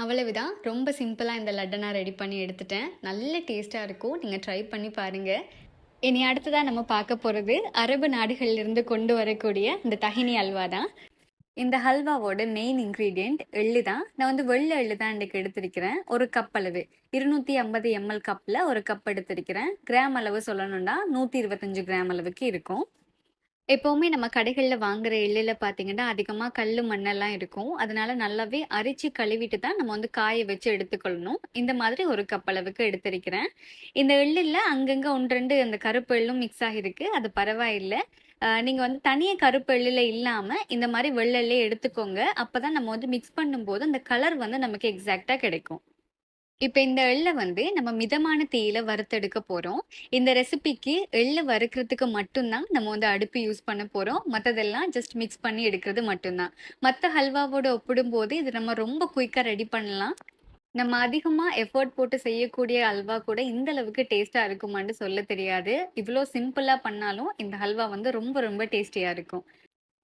அவ்வளவுதான். ரொம்ப சிம்பிளாக இந்த லட்டை நான் ரெடி பண்ணி எடுத்துட்டேன். நல்ல டேஸ்ட்டாக இருக்கும். நீங்கள் ட்ரை பண்ணி பாருங்கள் இனி அடுத்ததாக நம்ம பார்க்க போகிறது அரபு நாடுகளிலிருந்து கொண்டு வரக்கூடிய இந்த தகினி அல்வா தான். இந்த ஹல்வாவோட மெயின் இன்க்ரீடியண்ட் எள்ளு தான். நான் வந்து வெள்ளை எள்ளு தான் இன்றைக்கு எடுத்திருக்கிறேன். ஒரு கப் அளவு. இருநூற்றி ஐம்பது எம்எல் கப்பில் ஒரு கப் எடுத்திருக்கிறேன். கிராம் அளவு சொல்லணும்னா நூற்றி இருபத்தஞ்சு கிராம் அளவுக்கு இருக்கும். எப்போவுமே நம்ம கடைகளில் வாங்குற எள்ளில் பார்த்தீங்கன்னா அதிகமாக கல் மண்ணெல்லாம் இருக்கும். அதனால நல்லாவே அரிச்சு கழுவிட்டு தான் நம்ம வந்து காய வச்சு எடுத்துக்கொள்ளணும். இந்த மாதிரி ஒரு கப் அளவுக்கு எடுத்திருக்கிறேன். இந்த எள்ளில் அங்கங்கே ஒன்று ரெண்டு அந்த கருப்பு எள்ளும் மிக்ஸ் ஆகிருக்கு அது பரவாயில்லை. நீங்கள் வந்து தனியாக கருப்பு எள்ளில் இல்லாமல் இந்த மாதிரி வெள்ளெல்லே எடுத்துக்கோங்க. அப்போ தான் நம்ம வந்து மிக்ஸ் பண்ணும்போது அந்த கலர் வந்து நமக்கு எக்ஸாக்டாக கிடைக்கும். இப்போ இந்த எள்ளை வந்து நம்ம மிதமான தீயில வறுத்தெடுக்க போகிறோம் இந்த ரெசிபிக்கு எள்ளை வறுக்கிறதுக்கு மட்டும்தான் நம்ம வந்து அடுப்பு யூஸ் பண்ண போகிறோம் மற்றதெல்லாம் ஜஸ்ட் மிக்ஸ் பண்ணி எடுக்கிறது மட்டும்தான். மற்ற ஹல்வாவோட ஒப்பிடும்போது இது நம்ம ரொம்ப குயிக்காக ரெடி பண்ணலாம். நம்ம அதிகமாக எஃபர்ட் போட்டு செய்யக்கூடிய அல்வா கூட இந்த அளவுக்கு டேஸ்ட்டாக இருக்குமான்னு சொல்ல தெரியாது. இவ்வளோ சிம்பிளாக பண்ணாலும் இந்த ஹல்வா வந்து ரொம்ப ரொம்ப டேஸ்டியாக இருக்கும்.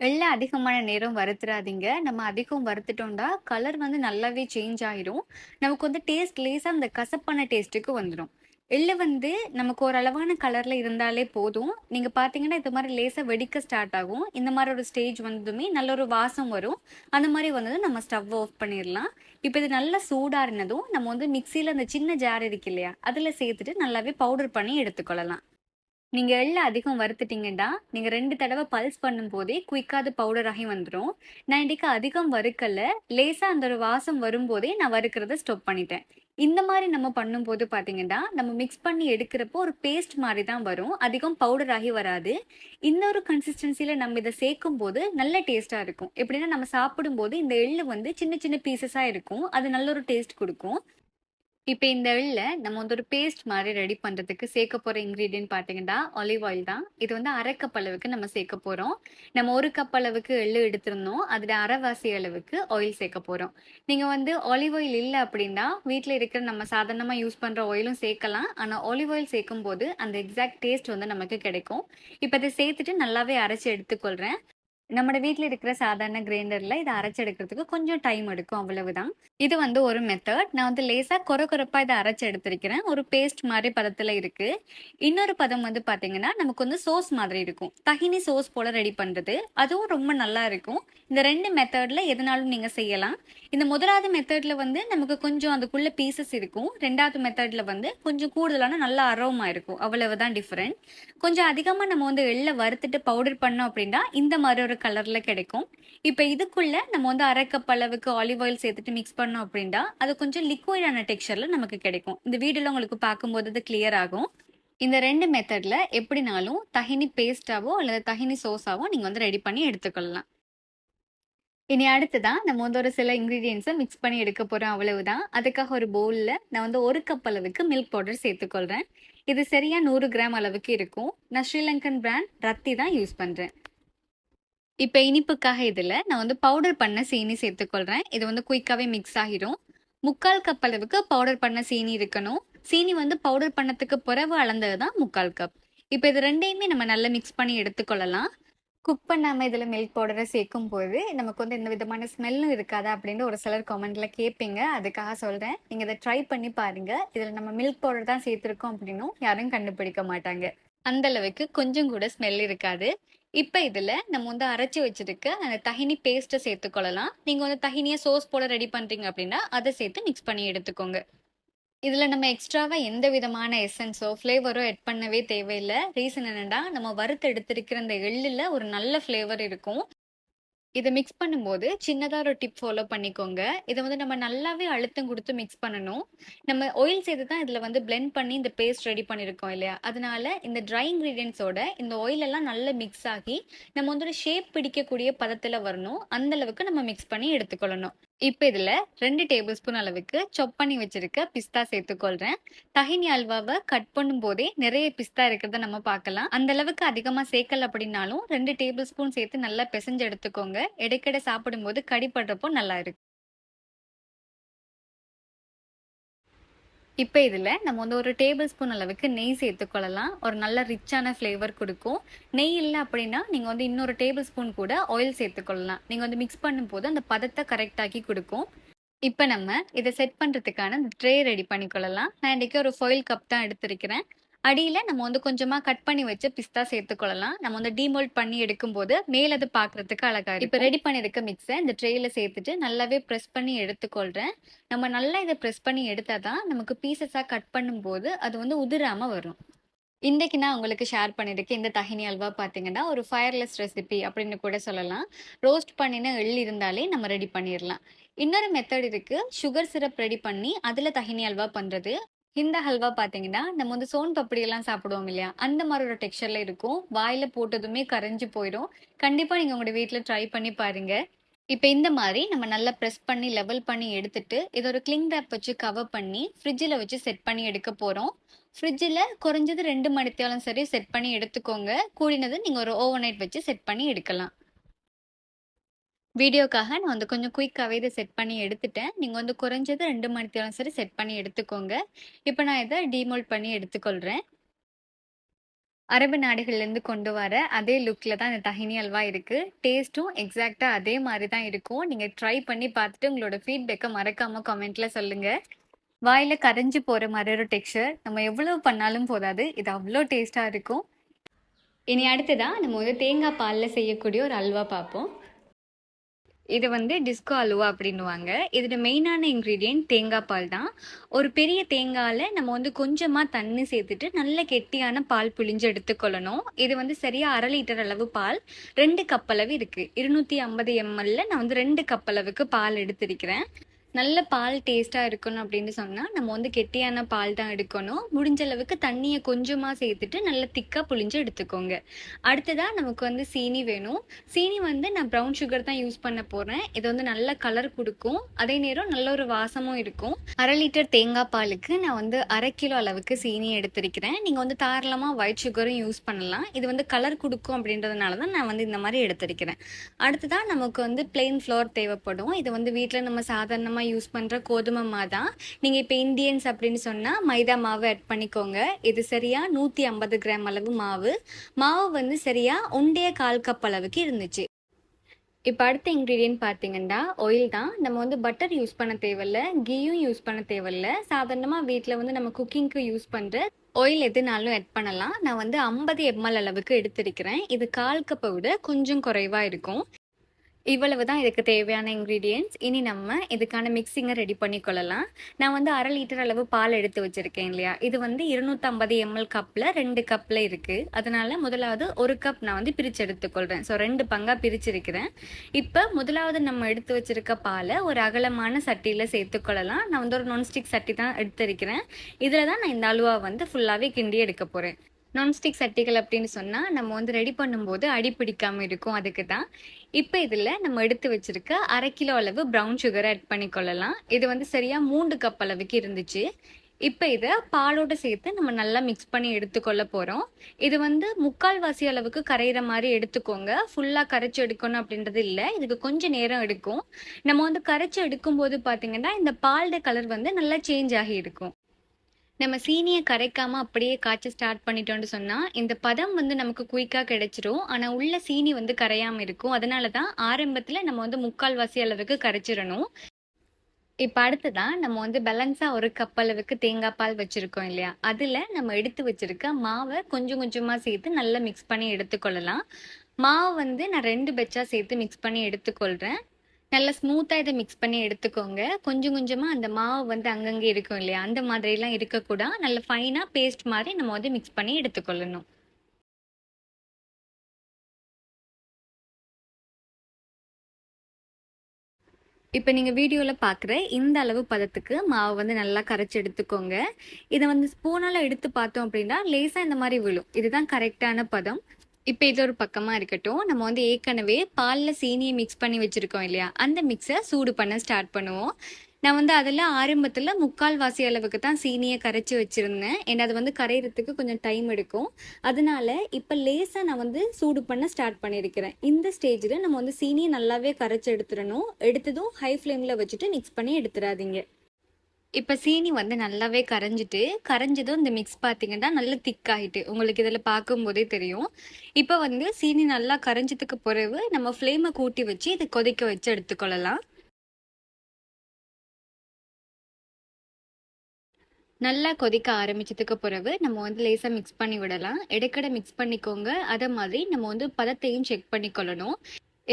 எள்ளை அதிகமான நேரம் வறுத்துறாதீங்க நம்ம அதிகம் வறுத்துட்டோம்னா கலர் வந்து நல்லாவே சேஞ்ச் ஆயிரும். நமக்கு வந்து டேஸ்ட் லேசாக அந்த கசப்பான டேஸ்ட்டுக்கு வந்துடும் எள்ளு வந்து நமக்கு ஒரு அளவான கலரில் இருந்தாலே போதும். நீங்கள் பார்த்தீங்கன்னா இது மாதிரி லேசாக வெடிக்க ஸ்டார்ட் ஆகும். இந்த மாதிரி ஒரு ஸ்டேஜ் வந்ததுமே நல்ல ஒரு வாசம் வரும். அந்த மாதிரி வந்ததும் நம்ம ஸ்டவ் ஆஃப் பண்ணிடலாம் இப்போ இது நல்லா சூடாறினதும் நம்ம வந்து மிக்சியில் அந்த சின்ன ஜார் இருக்கு இல்லையா அதில் சேர்த்துட்டு நல்லாவே பவுடர் பண்ணி எடுத்துக்கொள்ளலாம். நீங்க எள்ள அதிகம் வறுத்துட்டீங்கன்னா நீங்க ரெண்டு தடவை பல்ஸ் பண்ணும்போதே குயிக்காக அது பவுடர் ஆகி வந்துடும் நான் இன்னைக்கு அதிகம் வறுக்கல. லேசா அந்த ஒரு வாசம் வரும்போதே நான் வறுக்கிறத ஸ்டாப் பண்ணிட்டேன். இந்த மாதிரி நம்ம பண்ணும்போது பாத்தீங்கன்னா நம்ம மிக்ஸ் பண்ணி எடுக்கிறப்போ ஒரு பேஸ்ட் மாதிரி தான் வரும். அதிகம் பவுடர் ஆகி வராது. இன்னொரு கன்சிஸ்டன்சில நம்ம இதை சேர்க்கும் போது நல்ல டேஸ்டா இருக்கும். எப்படின்னா நம்ம சாப்பிடும்போது இந்த எள்ளு வந்து சின்ன சின்ன பீசஸா இருக்கும். அது நல்ல ஒரு டேஸ்ட் கொடுக்கும். இப்போ இந்த எள்ள நம்ம வந்து ஒரு பேஸ்ட் மாதிரி ரெடி பண்ணுறதுக்கு சேர்க்க போகிற இன்க்ரீடியன்ட் பார்த்தீங்கன்னா ஆலிவ் ஆயில் தான். இது வந்து அரை கப் அளவுக்கு நம்ம சேர்க்க போகிறோம் நம்ம ஒரு கப் அளவுக்கு எள்ளு எடுத்திருந்தோம். அதில் அரைவாசி அளவுக்கு ஆயில் சேர்க்க போகிறோம் நீங்கள் வந்து ஆலிவ் ஆயில் இல்லை அப்படின்னா வீட்டில் இருக்கிற நம்ம சாதாரணமாக யூஸ் பண்ணுற ஆயிலும் சேர்க்கலாம். ஆனால் ஆலிவ் ஆயில் சேர்க்கும் போது அந்த எக்ஸாக்ட் டேஸ்ட் வந்து நமக்கு கிடைக்கும். இப்போ இதை சேர்த்துட்டு நல்லாவே அரைச்சி எடுத்துக்கொள்கிறேன் நம்மளோட வீட்டில் இருக்கிற சாதாரண கிரைண்டரில் இதை அரைச்சி எடுக்கிறதுக்கு கொஞ்சம் டைம் எடுக்கும் அவ்வளவுதான். இது வந்து ஒரு மெத்தட் நான் வந்து லேசாக கொர கொரப்பாக இதை அரைச்சி எடுத்திருக்கிறேன். ஒரு பேஸ்ட் மாதிரி பதத்தில் இருக்குது இன்னொரு பதம் வந்து பார்த்தீங்கன்னா நமக்கு வந்து சோஸ் மாதிரி இருக்கும். தகினி சோஸ் போல் ரெடி பண்ணுறது அதுவும் ரொம்ப நல்லா இருக்கும். இந்த ரெண்டு மெத்தடில் எதுனாலும் நீங்கள் செய்யலாம். இந்த முதலாவது மெத்தடில் வந்து நமக்கு கொஞ்சம் அதுக்குள்ள பீசஸ் இருக்கும். ரெண்டாவது மெத்தடில் வந்து கொஞ்சம் கூடுதலான நல்ல அரோமா இருக்கும். அவ்வளவுதான் டிஃப்ரெண்ட் கொஞ்சம் அதிகமாக நம்ம வந்து எள்ளை வறுத்துட்டு பவுடர் பண்ணோம் அப்படின்னா இந்த மாதிரி ஒரு கலரில் கிடைக்கும். இப்போ இதுக்குள்ளே நம்ம வந்து அரை கப் அளவுக்கு ஆலிவ் ஆயில் சேர்த்துட்டு மிக்ஸ் பண்ணோம் அப்படின்னா அது கொஞ்சம் லிக்விடான டெக்ஸ்சரில் நமக்கு கிடைக்கும். இந்த வீடியோவில் உங்களுக்கு பார்க்கும்போது அது கிளியர் ஆகும். இந்த ரெண்டு மெத்தடில் எப்படினாலும் தகினி பேஸ்டாவோ அல்லது தகினி சோஸாவோ நீங்கள் வந்து ரெடி பண்ணி எடுத்துக்கொள்ளலாம். இனி அடுத்துதான் நம்ம வந்து ஒரு சில இன்க்ரீடியன்ஸை மிக்ஸ் பண்ணி எடுக்க போகிறோம் அவ்வளவுதான். அதுக்காக ஒரு பவுலில் நான் வந்து ஒரு கப் அளவுக்கு மில்க் பவுடர் சேர்த்துக்கொள்கிறேன் இது சரியாக நூறு கிராம் அளவுக்கு இருக்கும். நான் ஸ்ரீலங்கன் பிராண்ட் ரத்தி தான் யூஸ் பண்ணுறேன் இப்போ இனிப்புக்காக இதில் நான் வந்து பவுடர் பண்ண சீனி சேர்த்துக்கொள்கிறேன் இது வந்து குயிக்காகவே மிக்ஸ் ஆகிடும் முக்கால் கப் அளவுக்கு பவுடர் பண்ண சீனி இருக்கணும். சீனி வந்து பவுடர் பண்ணத்துக்கு பிறகு அளந்தது தான் முக்கால் கப் இப்போ இது ரெண்டையுமே நம்ம நல்லா மிக்ஸ் பண்ணி எடுத்துக்கொள்ளலாம். குக் பண்ணாமல் இதில் மில்க் பவுடரை சேர்க்கும் போது நமக்கு வந்து எந்த விதமான ஸ்மெல்லும் இருக்காதா அப்படின்னு ஒரு சிலர் கமெண்ட்ல கேட்பீங்க. அதுக்காக சொல்கிறேன் நீங்கள் இதை ட்ரை பண்ணி பாருங்க. இதில் நம்ம மில்க் பவுடர் தான் சேர்த்துருக்கோம் அப்படின்னும் யாரும் கண்டுபிடிக்க மாட்டாங்க. அந்த அளவுக்கு கொஞ்சம் கூட ஸ்மெல் இருக்காது. இப்போ இதில் நம்ம வந்து அரைச்சி வச்சிருக்க அந்த தகினி பேஸ்ட்டை சேர்த்துக்கொள்ளலாம் நீங்கள் வந்து தகினியை சோஸ் போல ரெடி பண்ணுறீங்க அப்படின்னா அதை சேர்த்து மிக்ஸ் பண்ணி எடுத்துக்கோங்க. இதில் நம்ம எக்ஸ்ட்ராவாக எந்த விதமான எசன்ஸோ ஃப்ளேவரோ எட் பண்ணவே தேவையில்லை. ரீசன் என்னென்னா நம்ம வறுத்து எடுத்திருக்கிற அந்த எள்ளில் ஒரு நல்ல ஃப்ளேவர் இருக்கும். இதை மிக்ஸ் பண்ணும்போது சின்னதாக ஒரு டிப் ஃபாலோ பண்ணிக்கோங்க. இதை வந்து நம்ம நல்லாவே அழுத்தம் கொடுத்து மிக்ஸ் பண்ணணும். நம்ம ஆயில் சேர்த்து தான் இதில் வந்து பிளெண்ட் பண்ணி இந்த பேஸ்ட் ரெடி பண்ணியிருக்கோம் இல்லையா? அதனால இந்த ட்ரை இன்க்ரீடியன்ஸோட இந்த ஆயில் எல்லாம் நல்லா மிக்ஸ் ஆகி நம்ம வந்து ஒரு ஷேப் பிடிக்கக்கூடிய பதத்தில் வரணும். அந்த அளவுக்கு நம்ம மிக்ஸ் பண்ணி எடுத்துக்கொள்ளணும். இப்போ இதில் ரெண்டு டேபிள் ஸ்பூன் அளவுக்கு சொப் பண்ணி வச்சிருக்க பிஸ்தா சேர்த்துக்கொள்கிறேன் தஹினி அல்வாவை கட் பண்ணும் போதே நிறைய பிஸ்தா இருக்கிறத நம்ம பார்க்கலாம். அந்த அளவுக்கு அதிகமாக சேர்க்கல அப்படின்னாலும் ரெண்டு டேபிள் ஸ்பூன் சேர்த்து நல்லா பிசைஞ்சு எடுத்துக்கோங்க. இடைக்கிட சாப்பிடும்போது கடிப்படுறப்போ நல்லா இருக்கும். இப்போ இதில் நம்ம வந்து ஒரு டேபிள் ஸ்பூன் அளவுக்கு நெய் சேர்த்துக்கொள்ளலாம் ஒரு நல்ல ரிச்சான ஃப்ளேவர் கொடுக்கும். நெய் இல்லை அப்படின்னா நீங்கள் வந்து இன்னொரு டேபிள் ஸ்பூன் கூட ஆயில் சேர்த்துக்கொள்ளலாம் நீங்கள் வந்து மிக்ஸ் பண்ணும்போது அந்த பதத்தை கரெக்டாக்கி கொடுக்கும். இப்போ நம்ம இதை செட் பண்ணுறதுக்கான ட்ரே ரெடி பண்ணிக்கொள்ளலாம் நான் இன்றைக்கி ஒரு ஃபோயில் கப் தான் எடுத்திருக்கிறேன். அடியில் நம்ம வந்து கொஞ்சமாக கட் பண்ணி வச்சு பிஸ்தா சேர்த்துக்கொள்ளலாம். நம்ம வந்து டீமோல்ட் பண்ணி எடுக்கும்போது மேலே அது பார்க்குறதுக்கு அழகா இருக்கும். இப்போ ரெடி பண்ணியிருக்க மிக்ஸை இந்த ட்ரேயில் சேர்த்துட்டு நல்லாவே ப்ரெஸ் பண்ணி எடுத்துக்கொள்கிறேன் நம்ம நல்லா இதை ப்ரெஸ் பண்ணி எடுத்தால் தான் நமக்கு பீசஸாக கட் பண்ணும்போது அது வந்து உதிராமல் வரும். இன்றைக்கி நான் உங்களுக்கு ஷேர் பண்ணியிருக்கேன் இந்த தஹினி அல்வா பார்த்தீங்கன்னா ஒரு ஃபயர்லெஸ் ரெசிபி அப்படின்னு கூட சொல்லலாம். ரோஸ்ட் பண்ணின எள் இருந்தாலே நம்ம ரெடி பண்ணிடலாம். இன்னொரு மெத்தட் இருக்குது சுகர் சிரப் ரெடி பண்ணி அதில் தஹினி அல்வா பண்ணுறது இந்த ஹல்வா பார்த்தீங்கன்னா நம்ம வந்து சோன் பப்படி எல்லாம் சாப்பிடுவோம் இல்லையா? அந்த மாதிரி ஒரு டெக்ஸ்சரில் இருக்கும். வாயில் போட்டதுமே கரைஞ்சு போயிடும். கண்டிப்பாக நீங்கள் உங்களோட வீட்டில் ட்ரை பண்ணி பாருங்க. இப்போ இந்த மாதிரி நம்ம நல்லா ப்ரெஸ் பண்ணி லெவல் பண்ணி எடுத்துட்டு இதை ஒரு கிளிங் ரேப் வச்சு கவர் பண்ணி ஃப்ரிட்ஜில் வச்சு செட் பண்ணி எடுக்க போகிறோம் ஃப்ரிட்ஜில் குறைஞ்சது ரெண்டு மணித்தாலும் சரி செட் பண்ணி எடுத்துக்கோங்க. கூடினது நீங்கள் ஒரு ஓவர் நைட் வச்சு செட் பண்ணி எடுக்கலாம். வீடியோக்காக நான் வந்து கொஞ்சம் குயிக்காகவே இதை செட் பண்ணி எடுத்துட்டேன். நீங்கள் வந்து குறைஞ்சது ரெண்டு மணித்தேரம் சரி செட் பண்ணி எடுத்துக்கோங்க. இப்போ நான் இதை டீமோல்ட் பண்ணி எடுத்துக்கொள்கிறேன் அரபு நாடுகள்லேருந்து கொண்டு வர அதே லுக்கில் தான் இந்த தஹினி அல்வா இருக்குது டேஸ்ட்டும் எக்ஸாக்டாக அதே மாதிரி தான் இருக்கும். நீங்கள் ட்ரை பண்ணி பார்த்துட்டு உங்களோட ஃபீட்பேக்கை மறக்காமல் கமெண்ட்டில் சொல்லுங்கள் வாயில் கரைஞ்சி போகிற மாதிரி ஒரு டெக்ஸ்சர் நம்ம எவ்வளோ பண்ணாலும் போதாது. இது அவ்வளோ டேஸ்ட்டாக இருக்கும். இனி அடுத்ததாக நம்ம வந்து தேங்காய் பாலில் செய்யக்கூடிய ஒரு அல்வா பார்ப்போம். இது வந்து டிஸ்கோ அலுவா அப்படின்னுவாங்க. இதோட மெயினான இன்க்ரீடியன்ட் தேங்காய் பால் தான். ஒரு பெரிய தேங்காயில் நம்ம வந்து கொஞ்சமாக தண்ணி சேர்த்துட்டு நல்ல கெட்டியான பால் புழிஞ்சு எடுத்துக்கொள்ளணும். இது வந்து சரியாக அரை லிட்டர் அளவு பால் ரெண்டு கப் அளவு இருக்குது இருநூற்றி ஐம்பது எம்எல்ல நான் வந்து ரெண்டு கப் அளவுக்கு பால் எடுத்திருக்கிறேன். நல்ல பால் டேஸ்ட்டாக இருக்கணும் அப்படின்னு சொன்னால் நம்ம வந்து கெட்டியான பால் தான் எடுக்கணும். முடிஞ்ச அளவுக்கு தண்ணியை கொஞ்சமாக சேர்த்துட்டு நல்லா திக்காக புளிஞ்சு எடுத்துக்கோங்க. அடுத்ததாக நமக்கு வந்து சீனி வேணும். சீனி வந்து நான் ப்ரௌன் சுகர் தான் யூஸ் பண்ண போகிறேன் இது வந்து நல்ல கலர் கொடுக்கும். அதே நேரம் நல்ல ஒரு வாசமும் இருக்கும். அரை லிட்டர் தேங்காய் பாலுக்கு நான் வந்து அரை கிலோ அளவுக்கு சீனி எடுத்திருக்கிறேன். நீங்கள் வந்து தாராளமாக ஒயிட் சுகரும் யூஸ் பண்ணலாம். இது வந்து கலர் கொடுக்கும் அப்படின்றதுனால தான் நான் வந்து இந்த மாதிரி எடுத்திருக்கிறேன். அடுத்ததாக நமக்கு வந்து பிளெயின் ஃப்ளோர் தேவைப்படும். இது வந்து வீட்டில் நம்ம சாதாரணமாக யூஸ் பண்ணுற கோதுமை மா தான் நீங்கள் இப்போ இந்தியன்ஸ் அப்படின்னு சொன்னால் மைதா மாவு ஆட் பண்ணிக்கோங்க. இது சரியாக நூற்றி ஐம்பது கிராம் அளவு மாவு. மாவு வந்து சரியாக உண்டைய கால் கப் அளவுக்கு இருந்துச்சு. இப்போ அடுத்த இன்க்ரீடியன்ட் பார்த்தீங்கன்னா ஆயில் தான். நம்ம வந்து பட்டர் யூஸ் பண்ண தேவையில்ல கீயும் யூஸ் பண்ண தேவையில்ல. சாதாரணமாக வீட்டில் வந்து நம்ம குக்கிங்க்கு யூஸ் பண்ணுற ஆயில் எதுனாலும் ஆட் பண்ணலாம். நான் வந்து ஐம்பது எம்எல் அளவுக்கு எடுத்திருக்கிறேன். இது கால் கப்பை விட கொஞ்சம் குறைவாக இருக்கும். இவ்வளவு தான் இதுக்கு தேவையான இன்க்ரீடியன்ட்ஸ் இனி நம்ம இதுக்கான மிக்சிங்கை ரெடி பண்ணிக்கொள்ளலாம். நான் வந்து அரை லிட்டர் அளவு பால் எடுத்து வச்சுருக்கேன் இல்லையா? இது வந்து இருநூற்றம்பது எம்எல் கப்பில் ரெண்டு கப்பில் இருக்குது அதனால முதலாவது ஒரு கப் நான் வந்து பிரித்து எடுத்துக்கொள்கிறேன் ஸோ ரெண்டு பங்காக பிரிச்சிருக்கிறேன். இப்போ முதலாவது நம்ம எடுத்து வச்சிருக்க பாலை ஒரு அகலமான சட்டியில் சேர்த்துக்கொள்ளலாம். நான் வந்து ஒரு நான்ஸ்டிக் சட்டி தான் எடுத்திருக்கிறேன். இதில் தான் நான் இந்த அலுவா வந்து ஃபுல்லாகவே கிண்டி எடுக்க போகிறேன் நான்ஸ்டிக் சட்டிகள் அப்படின்னு சொன்னால் நம்ம வந்து ரெடி பண்ணும்போது அடி பிடிக்காமல் இருக்கும் அதுக்கு தான். இப்போ இதில் நம்ம எடுத்து வச்சுருக்க அரை கிலோ அளவு ப்ரௌன் சுகரை ஆட் பண்ணிக்கொள்ளலாம். இது வந்து சரியாக மூன்று கப் அளவுக்கு இருந்துச்சு. இப்போ இதை பாலோடு சேர்த்து நம்ம நல்லா மிக்ஸ் பண்ணி எடுத்துக்கொள்ள போகிறோம் இது வந்து முக்கால் வாசி அளவுக்கு கரையிற மாதிரி எடுத்துக்கோங்க. ஃபுல்லாக கரைச்சி எடுக்கணும் அப்படின்றது இல்லை. இதுக்கு கொஞ்சம் நேரம் எடுக்கும். நம்ம வந்து கரைச்சி எடுக்கும்போது பார்த்தீங்கன்னா இந்த பால்ட கலர் வந்து நல்லா சேஞ்ச் ஆகி இருக்கும். நம்ம சீனியை கரைக்காம அப்படியே காய்ச்ச ஸ்டார்ட் பண்ணிட்டோம்னு சொன்னா இந்த பதம் வந்து நமக்கு குயிக்கா கிடைச்சிரும். ஆனா உள்ள சீனி வந்து கரையாம இருக்கும். அதனால தான் ஆரம்பத்துல நம்ம வந்து முக்கால் வாசி அளவுக்கு கரைச்சிடணும். இப்போ அடுத்ததான் நம்ம வந்து பேலன்ஸாக ஒரு கப் அளவுக்கு தேங்காய் பால் வச்சுருக்கோம் இல்லையா? அதில் நம்ம எடுத்து வச்சிருக்க மாவை கொஞ்சம் கொஞ்சமாக சேர்த்து நல்லா மிக்ஸ் பண்ணி எடுத்துக்கொள்ளலாம். மாவு வந்து நான் ரெண்டு பெச்சாக சேர்த்து மிக்ஸ் பண்ணி எடுத்துக்கொள்கிறேன் நல்லா ஸ்மூத்தாக இதை மிக்ஸ் பண்ணி எடுத்துக்கோங்க. கொஞ்சம் கொஞ்சமாக அந்த மாவு வந்து அங்கங்கே இருக்கும் இல்லையா? அந்த மாதிரிலாம் இருக்கக்கூடாது நல்ல ஃபைனாக பேஸ்ட் மாதிரி நம்ம வந்து மிக்ஸ் பண்ணி எடுத்துக்கொள்ளணும். இப்போ நீங்கள் வீடியோவில் பார்க்குற இந்த அளவு பதத்துக்கு மாவு வந்து நல்லா கரைச்சி எடுத்துக்கோங்க. இதை வந்து ஸ்பூனால் எடுத்து பார்த்தோம் அப்படின்னா லேசாக இந்த மாதிரி விழும். இதுதான் கரெக்டான பதம். இப்போ இது ஒரு பக்கமாக இருக்கட்டும். நம்ம வந்து ஏற்கனவே பாலில் சீனியை மிக்ஸ் பண்ணி வச்சுருக்கோம் இல்லையா? அந்த மிக்ஸை சூடு பண்ண ஸ்டார்ட் பண்ணுவோம். நான் வந்து அதில் ஆரம்பத்தில் முக்கால் வாசி அளவுக்கு தான் சீனியை கரைச்சி வச்சுருந்தேன். ஏன்னா அது வந்து கரையிறதுக்கு கொஞ்சம் டைம் எடுக்கும். அதனால இப்போ லேசாக நான் வந்து சூடு பண்ண ஸ்டார்ட் பண்ணியிருக்கிறேன். இந்த ஸ்டேஜில் நம்ம வந்து சீனியை நல்லாவே கரைச்சி எடுத்துடணும். எடுத்ததும் ஹை ஃப்ளேமில் வச்சுட்டு மிக்ஸ் பண்ணி எடுத்துடாதீங்க. இப்போ சீனி வந்து நல்லாவே கரைஞ்சிட்டு கரைஞ்சதும் இந்த மிக்ஸ் பார்த்தீங்கன்னா நல்லா திக்காயிட்டு உங்களுக்கு இதில் பார்க்கும்போதே தெரியும். இப்போ வந்து சீனி நல்லா கரைஞ்சதுக்கு பிறகு நம்ம ஃப்ளேமை கூட்டி வச்சு இதை கொதிக்க வச்சு எடுத்துக்கொள்ளலாம். நல்லா கொதிக்க ஆரம்பிச்சதுக்கு பிறகு நம்ம வந்து லேசாக மிக்ஸ் பண்ணி விடலாம். இடைக்கடை மிக்ஸ் பண்ணிக்கோங்க. அதே மாதிரி நம்ம வந்து பதத்தையும் செக் பண்ணிக்கொள்ளணும்.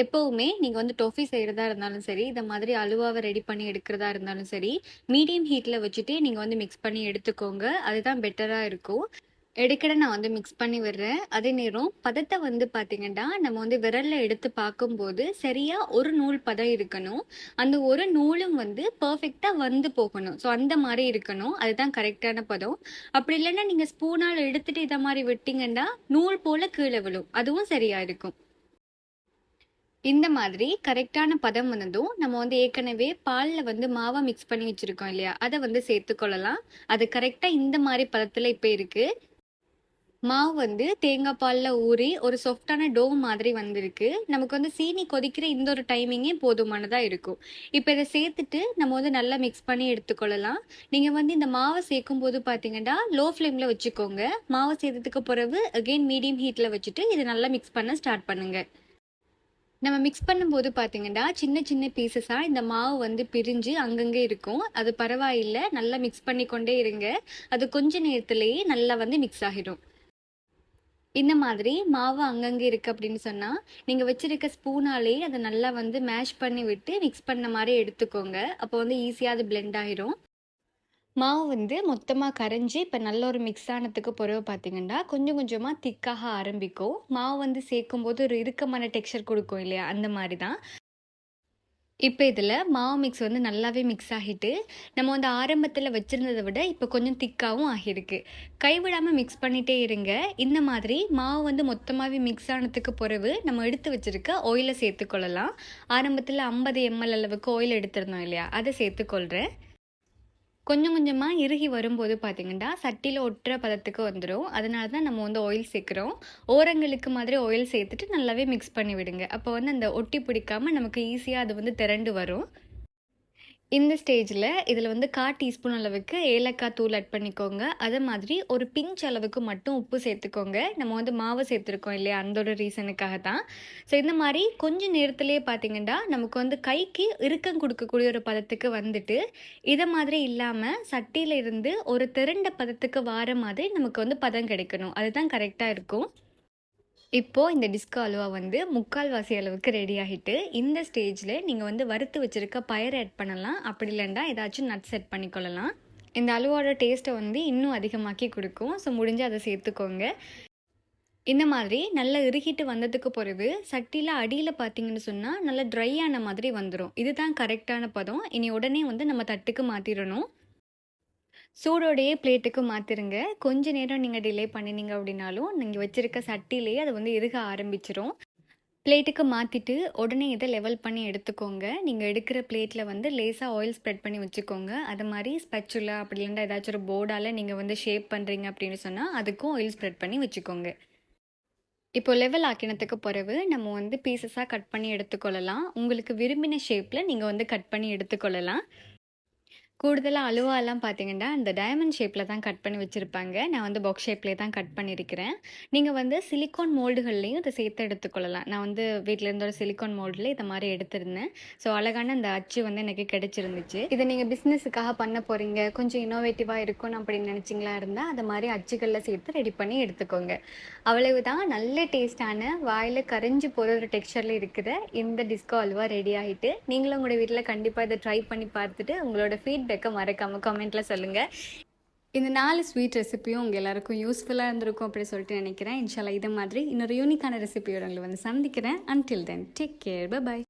எப்போவுமே நீங்கள் வந்து டொஃபி செய்கிறதா இருந்தாலும் சரி இந்த மாதிரி அலுவாவை ரெடி பண்ணி எடுக்கிறதா இருந்தாலும் சரி மீடியம் ஹீட்டில் வச்சுட்டு நீங்கள் வந்து மிக்ஸ் பண்ணி எடுத்துக்கோங்க. அதுதான் பெட்டராக இருக்கும். இடைக்கடை நான் வந்து மிக்ஸ் பண்ணி விடுறேன். அதே நேரம் பதத்தை வந்து பார்த்தீங்கன்னா நம்ம வந்து விரலில் எடுத்து பார்க்கும்போது சரியாக ஒரு நூல் பதம் இருக்கணும். அந்த ஒரு நூலும் வந்து பர்ஃபெக்டாக வந்து போகணும். ஸோ அந்த மாதிரி இருக்கணும். அதுதான் கரெக்டான பதம். அப்படி இல்லைன்னா நீங்கள் ஸ்பூனால் எடுத்துகிட்டு இதை மாதிரி விட்டீங்கன்னா நூல் போல் கீழே விழும். அதுவும் சரியாக இருக்கும். இந்த மாதிரி கரெக்டான பதம் வந்ததும் நம்ம வந்து ஏற்கனவே பாலில் வந்து மாவை மிக்ஸ் பண்ணி வச்சுருக்கோம் இல்லையா? அதை வந்து சேர்த்துக்கொள்ளலாம் அது கரெக்டாக இந்த மாதிரி பதத்தில் இப்போ இருக்குது மாவு வந்து தேங்காய் பாலில் ஊறி ஒரு சாஃப்டான டோ மாதிரி வந்திருக்கு. நமக்கு வந்து சீனி கொதிக்கிற இந்த ஒரு டைமிங்கே போதுமானதாக இருக்கும். இப்போ இதை சேர்த்துட்டு நம்ம வந்து நல்லா மிக்ஸ் பண்ணி எடுத்துக்கொள்ளலாம் நீங்கள் வந்து இந்த மாவை சேர்க்கும் போது பார்த்தீங்கன்னா லோ ஃப்ளேமில் வச்சுக்கோங்க. மாவை சேர்த்ததுக்கு பிறகு அகெயின் மீடியம் ஹீட்டில் வச்சுட்டு இதை நல்லா மிக்ஸ் பண்ண ஸ்டார்ட் பண்ணுங்கள் நம்ம மிக்ஸ் பண்ணும்போது பார்த்தீங்கன்னா சின்ன சின்ன பீசஸாக இந்த மாவு வந்து பிரிஞ்சு அங்கங்கே இருக்கும். அது பரவாயில்லை. நல்லா மிக்ஸ் பண்ணிக்கொண்டே இருங்க. அது கொஞ்ச நேரத்துலேயே நல்லா வந்து மிக்ஸ் ஆகிடும். இந்த மாதிரி மாவு அங்கங்கே இருக்குது அப்படின்னு சொன்னால் நீங்கள் வச்சுருக்க ஸ்பூனாலே அதை நல்லா வந்து மேஷ் பண்ணி விட்டு மிக்ஸ் பண்ண மாதிரி எடுத்துக்கோங்க. அப்போ வந்து ஈஸியாக அது பிளெண்ட் ஆகிரும் மாவு வந்து மொத்தமாக கரைஞ்சி இப்போ நல்ல ஒரு மிக்ஸ் ஆனதுக்கு பிறகு பார்த்தீங்கன்னா கொஞ்சம் கொஞ்சமாக திக்காக ஆரம்பிக்கும். மாவு வந்து சேர்க்கும் போது ஒரு இறுக்கமான டெக்ஸ்சர் கொடுக்கும் இல்லையா? அந்த மாதிரி தான் இப்போ இதில் மாவு மிக்ஸ் வந்து நல்லாவே மிக்ஸ் ஆகிட்டு நம்ம வந்து ஆரம்பத்தில் வச்சுருந்ததை விட இப்போ கொஞ்சம் திக்காகவும் ஆகியிருக்கு. கைவிடாமல் மிக்ஸ் பண்ணிகிட்டே இருங்க. இந்த மாதிரி மாவு வந்து மொத்தமாகவே மிக்ஸ் ஆனதுக்கு பிறகு நம்ம எடுத்து வச்சுருக்க ஆயிலை சேர்த்துக்கொள்ளலாம். ஆரம்பத்தில் ஐம்பது எம்எல் அளவுக்கு ஆயில் எடுத்திருந்தோம் இல்லையா? அதை சேர்த்துக்கொள்கிறேன் கொஞ்சம் கொஞ்சமாக இறுகி வரும்போது பார்த்திங்கன்னா சட்டியில் ஒட்டுற பதத்துக்கு வந்துடும் அதனால தான் நம்ம வந்து ஆயில் சேர்க்குறோம். ஓரங்களுக்கு மாதிரி ஆயில் சேர்த்துட்டு நல்லாவே மிக்ஸ் பண்ணி விடுங்க. அப்போ வந்து அந்த ஒட்டி பிடிக்காமல் நமக்கு ஈஸியாக அது வந்து திரண்டு வரும். இந்த ஸ்டேஜில் இதில் வந்து கா டீஸ்பூன் அளவுக்கு ஏலக்காய் தூள் ஆட் பண்ணிக்கோங்க. அதே மாதிரி ஒரு பிஞ்ச் அளவுக்கு மட்டும் உப்பு சேர்த்துக்கோங்க. நம்ம வந்து மாவு சேர்த்துருக்கோம் இல்லையா? அந்த ஒரு ரீசனுக்காக தான் ஸோ இந்த மாதிரி கொஞ்சம் நேரத்துலேயே பார்த்தீங்கன்னா நமக்கு வந்து கைக்கு இறுக்கம் கொடுக்கக்கூடிய ஒரு பதத்துக்கு வந்துட்டு இதை மாதிரி இல்லாமல் சட்டியில் இருந்து ஒரு திரண்ட பதத்துக்கு வார மாதிரி நமக்கு வந்து பதம் கிடைக்கணும். அதுதான் கரெக்டாக இருக்கும். இப்போது இந்த டிஸ்கோ அல்வா வந்து முக்கால்வாசி அளவுக்கு ரெடி ஆகிட்டு இந்த ஸ்டேஜில் நீங்கள் வந்து வறுத்து வச்சுருக்க பயரை ஆட் பண்ணலாம். அப்படி இல்லைண்டா ஏதாச்சும் நட்ஸ் ஆட் பண்ணிக்கொள்ளலாம் இந்த அல்வாவோட டேஸ்ட்டை வந்து இன்னும் அதிகமாக்கி கொடுக்கும். ஸோ முடிஞ்சு அதை சேர்த்துக்கோங்க. இந்த மாதிரி நல்லா இறுகிட்டு வந்ததுக்கு பிறகு சட்டியில் அடியில் பார்த்தீங்கன்னு சொன்னால் நல்லா ட்ரை ஆன மாதிரி வந்துடும் இதுதான் கரெக்டான பதம். இனி உடனே வந்து நம்ம தட்டுக்கு மாற்றிடணும் சூடோடையே பிளேட்டுக்கு மாற்றிருங்க கொஞ்ச நேரம் நீங்கள் டிலே பண்ணினீங்க அப்படின்னாலும் நீங்கள் வச்சுருக்க சட்டிலேயே அது வந்து எதுக ஆரம்பிச்சிரும். பிளேட்டுக்கு மாற்றிட்டு உடனே இதை லெவல் பண்ணி எடுத்துக்கோங்க. நீங்கள் எடுக்கிற பிளேட்டில் வந்து லேசாக ஆயில் ஸ்ப்ரெட் பண்ணி வச்சுக்கோங்க. அது மாதிரி ஸ்பெச்சுலா அப்படி இல்லைன்னா ஏதாச்சும் ஒரு போர்டால் நீங்கள் வந்து ஷேப் பண்ணுறீங்க அப்படின்னு சொன்னால் அதுக்கும் ஆயில் ஸ்ப்ரெட் பண்ணி வச்சுக்கோங்க. இப்போ லெவல் ஆக்கினத்துக்கு பிறகு நம்ம வந்து பீசஸாக கட் பண்ணி எடுத்துக்கொள்ளலாம். உங்களுக்கு விரும்பின ஷேப்பில் நீங்கள் வந்து கட் பண்ணி எடுத்துக்கொள்ளலாம். கூடுதலாக அலுவாலாம் பார்த்தீங்கன்னா அந்த டைமண்ட் ஷேப்பில் தான் கட் பண்ணி வச்சுருப்பாங்க. நான் வந்து பாக்ஸ் ஷேப்லேயே தான் கட் பண்ணியிருக்கிறேன் நீங்கள் வந்து சிலிக்கான் மோல்டுகள்லேயும் இதை சேர்த்து எடுத்துக்கொள்ளலாம். நான் வந்து வீட்டில் இருந்த ஒரு சிலிக்கான் மோல்டில் இதை மாதிரி எடுத்திருந்தேன். ஸோ அழகான அந்த அச்சு வந்து எனக்கு கிடைச்சிருந்துச்சு. இதை நீங்கள் பிஸ்னஸுக்காக பண்ண போகிறீங்க கொஞ்சம் இன்னோவேட்டிவாக இருக்கணும் அப்படின்னு நினச்சிங்களா இருந்தால் அதை மாதிரி அச்சுகளில் சேர்த்து ரெடி பண்ணி எடுத்துக்கோங்க. அவ்வளவுதான். நல்ல டேஸ்டான வாயில் கரைஞ்சி போகிற ஒரு டெக்ஸ்சரில் இருக்கிற இந்த டிஸ்கோ அல்வா ரெடி ஆகிட்டு நீங்களும் உங்களோட வீட்டில் கண்டிப்பாக இதை ட்ரை பண்ணி பார்த்துட்டு உங்களோட ஃபீட்பேக் ஃபீட்பேக்கை மறக்காமல் கமெண்ட்டில் சொல்லுங்கள் இந்த நாலு ஸ்வீட் ரெசிபியும் உங்கள் எல்லாருக்கும் யூஸ்ஃபுல்லாக இருந்திருக்கும் அப்படின்னு சொல்லிட்டு நினைக்கிறேன். இன்ஷால்லா இதை மாதிரி இன்னொரு யூனிக்கான ரெசிபியோட உங்களை வந்து சந்திக்கிறேன். Until then take care bye